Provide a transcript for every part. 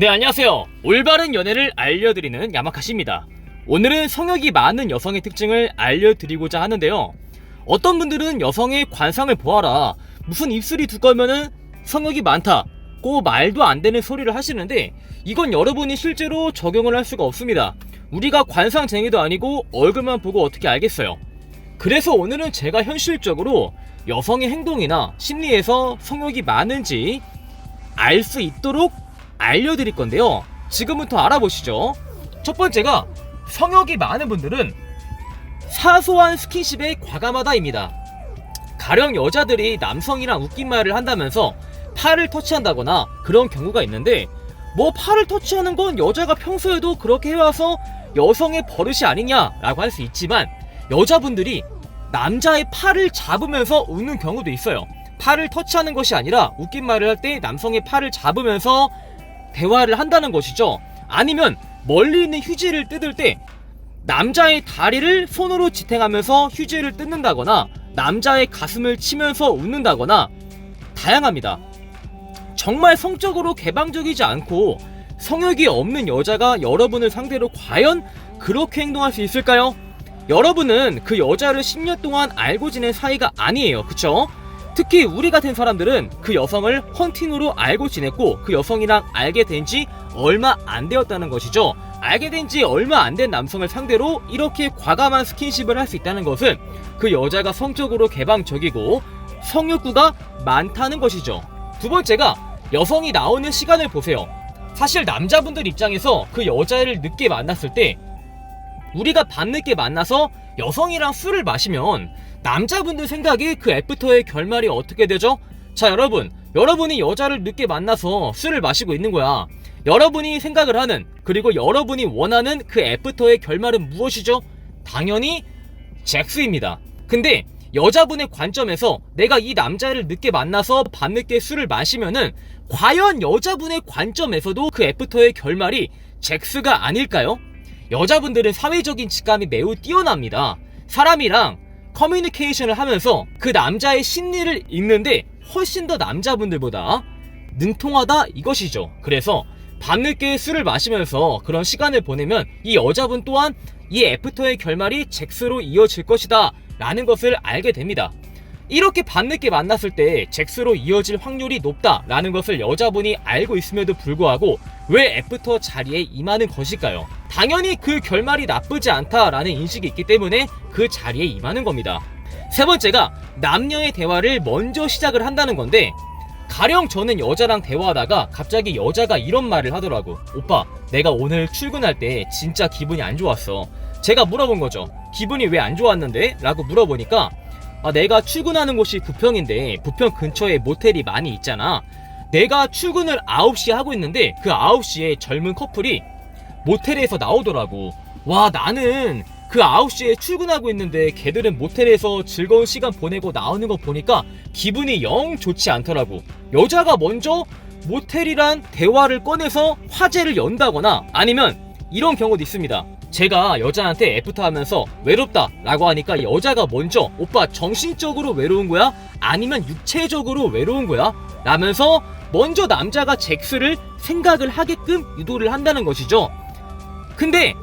네, 안녕하세요. 올바른 연애를 알려드리는 야마카시입니다. 오늘은 성욕이 많은 여성의 특징을 알려드리고자 하는데요. 어떤 분들은 여성의 관상을 보아라. 무슨 입술이 두꺼우면은 성욕이 많다. 고 말도 안 되는 소리를 하시는데 이건 여러분이 실제로 적용을 할 수가 없습니다. 우리가 관상쟁이도 아니고 얼굴만 보고 어떻게 알겠어요. 그래서 오늘은 제가 현실적으로 여성의 행동이나 심리에서 성욕이 많은지 알 수 있도록 알려드릴 건데요. 지금부터 알아보시죠. 첫 번째가 성욕이 많은 분들은 사소한 스킨십에 과감하다입니다. 가령 여자들이 남성이랑 웃긴 말을 한다면서 팔을 터치한다거나 그런 경우가 있는데 뭐 팔을 터치하는 건 여자가 평소에도 그렇게 해와서 여성의 버릇이 아니냐라고 할 수 있지만 여자분들이 남자의 팔을 잡으면서 웃는 경우도 있어요. 팔을 터치하는 것이 아니라 웃긴 말을 할 때 남성의 팔을 잡으면서 대화를 한다는 것이죠. 아니면 멀리 있는 휴지를 뜯을 때 남자의 다리를 손으로 지탱하면서 휴지를 뜯는다거나 남자의 가슴을 치면서 웃는다거나 다양합니다. 정말 성적으로 개방적이지 않고 성욕이 없는 여자가 여러분을 상대로 과연 그렇게 행동할 수 있을까요? 여러분은 그 여자를 10년 동안 알고 지낸 사이가 아니에요. 그쵸? 특히 우리 같은 사람들은 그 여성을 헌팅으로 알고 지냈고 그 여성이랑 알게 된 지 얼마 안 되었다는 것이죠. 알게 된 지 얼마 안 된 남성을 상대로 이렇게 과감한 스킨십을 할 수 있다는 것은 그 여자가 성적으로 개방적이고 성욕구가 많다는 것이죠. 두 번째가 여성이 나오는 시간을 보세요. 사실 남자분들 입장에서 그 여자를 늦게 만났을 때 우리가 밤늦게 만나서 여성이랑 술을 마시면 남자분들 생각에 그 애프터의 결말이 어떻게 되죠? 자 여러분 여러분이 여자를 늦게 만나서 술을 마시고 있는 거야 여러분이 생각을 하는 그리고 여러분이 원하는 그 애프터의 결말은 무엇이죠? 당연히 잭스입니다 근데 여자분의 관점에서 내가 이 남자를 늦게 만나서 밤늦게 술을 마시면은 과연 여자분의 관점에서도 그 애프터의 결말이 잭스가 아닐까요? 여자분들은 사회적인 직감이 매우 뛰어납니다. 사람이랑 커뮤니케이션을 하면서 그 남자의 심리를 읽는데 훨씬 더 남자분들보다 능통하다 이것이죠. 그래서 밤늦게 술을 마시면서 그런 시간을 보내면 이 여자분 또한 이 애프터의 결말이 잭스로 이어질 것이다 라는 것을 알게 됩니다. 이렇게 밤늦게 만났을 때 잭스로 이어질 확률이 높다라는 것을 여자분이 알고 있음에도 불구하고 왜 애프터 자리에 임하는 것일까요? 당연히 그 결말이 나쁘지 않다라는 인식이 있기 때문에 그 자리에 임하는 겁니다. 세 번째가 남녀의 대화를 먼저 시작을 한다는 건데 가령 저는 여자랑 대화하다가 갑자기 여자가 이런 말을 하더라고. 오빠, 내가 오늘 출근할 때 진짜 기분이 안 좋았어. 제가 물어본 거죠. 기분이 왜 안 좋았는데? 라고 물어보니까 아, 내가 출근하는 곳이 부평인데 부평 근처에 모텔이 많이 있잖아. 내가 출근을 9시에 하고 있는데 그 9시에 젊은 커플이 모텔에서 나오더라고. 와, 나는 그 9시에 출근하고 있는데 걔들은 모텔에서 즐거운 시간 보내고 나오는 거 보니까 기분이 영 좋지 않더라고. 여자가 먼저 모텔이란 대화를 꺼내서 화제를 연다거나 아니면 이런 경우도 있습니다. 제가 여자한테 애프터 하면서 외롭다 라고 하니까 여자가 먼저 오빠 정신적으로 외로운 거야? 아니면 육체적으로 외로운 거야? 라면서 먼저 남자가 잭스를 생각을 하게끔 유도를 한다는 것이죠. 근데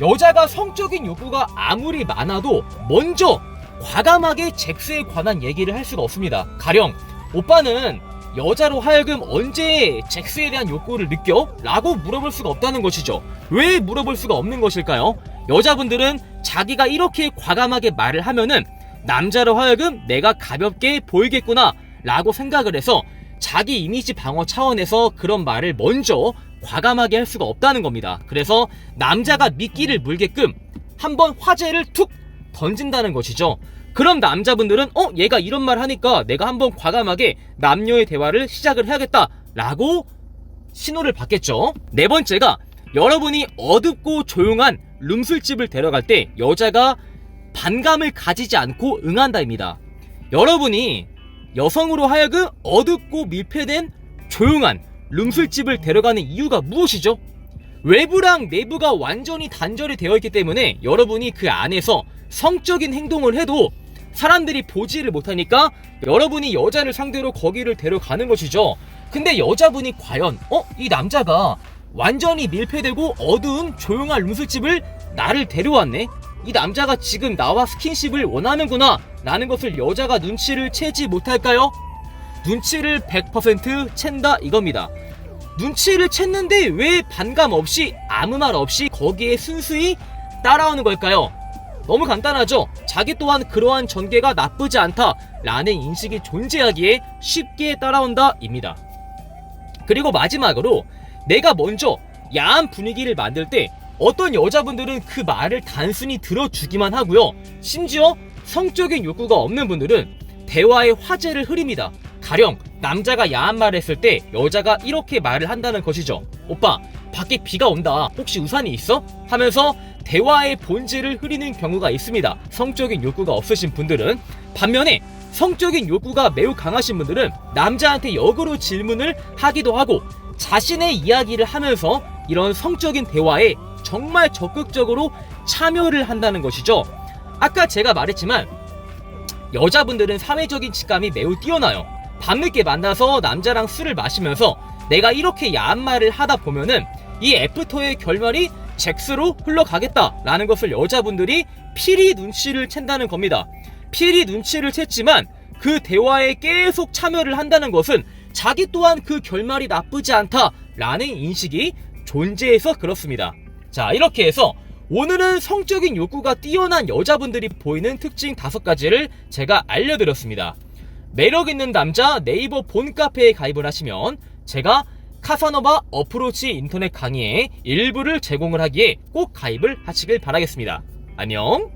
여자가 성적인 욕구가 아무리 많아도 먼저 과감하게 잭스에 관한 얘기를 할 수가 없습니다. 가령 오빠는 여자로 하여금 언제 잭스에 대한 욕구를 느껴? 라고 물어볼 수가 없다는 것이죠. 왜 물어볼 수가 없는 것일까요? 여자분들은 자기가 이렇게 과감하게 말을 하면은 남자로 하여금 내가 가볍게 보이겠구나 라고 생각을 해서 자기 이미지 방어 차원에서 그런 말을 먼저 과감하게 할 수가 없다는 겁니다. 그래서 남자가 미끼를 물게끔 한번 화제를 툭 던진다는 것이죠. 그럼 남자분들은 어 얘가 이런 말 하니까 내가 한번 과감하게 남녀의 대화를 시작을 해야겠다라고 신호를 받겠죠. 네 번째가 여러분이 어둡고 조용한 룸술집을 데려갈 때 여자가 반감을 가지지 않고 응한다입니다. 여러분이 여성으로 하여금 어둡고 밀폐된 조용한 룸술집을 데려가는 이유가 무엇이죠? 외부랑 내부가 완전히 단절이 되어 있기 때문에 여러분이 그 안에서 성적인 행동을 해도 사람들이 보지를 못하니까 여러분이 여자를 상대로 거기를 데려가는 것이죠. 근데 여자분이 과연 어? 이 남자가 완전히 밀폐되고 어두운 조용한 룸술집을 나를 데려왔네? 이 남자가 지금 나와 스킨십을 원하는구나 라는 것을 여자가 눈치를 채지 못할까요? 눈치를 100% 챈다 이겁니다. 눈치를 챘는데 왜 반감 없이 아무 말 없이 거기에 순수히 따라오는 걸까요? 너무 간단하죠? 자기 또한 그러한 전개가 나쁘지 않다 라는 인식이 존재하기에 쉽게 따라온다 입니다. 그리고 마지막으로 내가 먼저 야한 분위기를 만들 때 어떤 여자분들은 그 말을 단순히 들어주기만 하고요. 심지어 성적인 욕구가 없는 분들은 대화의 화제를 흐립니다. 가령 남자가 야한 말을 했을 때 여자가 이렇게 말을 한다는 것이죠. 오빠, 밖에 비가 온다. 혹시 우산이 있어? 하면서 대화의 본질을 흐리는 경우가 있습니다. 성적인 욕구가 없으신 분들은 반면에 성적인 욕구가 매우 강하신 분들은 남자한테 역으로 질문을 하기도 하고 자신의 이야기를 하면서 이런 성적인 대화에 정말 적극적으로 참여를 한다는 것이죠. 아까 제가 말했지만 여자분들은 사회적인 직감이 매우 뛰어나요. 밤늦게 만나서 남자랑 술을 마시면서 내가 이렇게 야한 말을 하다 보면은 이 애프터의 결말이 잭스로 흘러가겠다라는 것을 여자분들이 필히 눈치를 챈다는 겁니다. 필히 눈치를 챘지만 그 대화에 계속 참여를 한다는 것은 자기 또한 그 결말이 나쁘지 않다라는 인식이 존재해서 그렇습니다. 자, 이렇게 해서 오늘은 성적인 욕구가 뛰어난 여자분들이 보이는 특징 다섯 가지를 제가 알려드렸습니다. 매력 있는 남자 네이버 본 카페에 가입을 하시면 제가 카사노바 어프로치 인터넷 강의의 일부를 제공을 하기에 꼭 가입을 하시길 바라겠습니다. 안녕!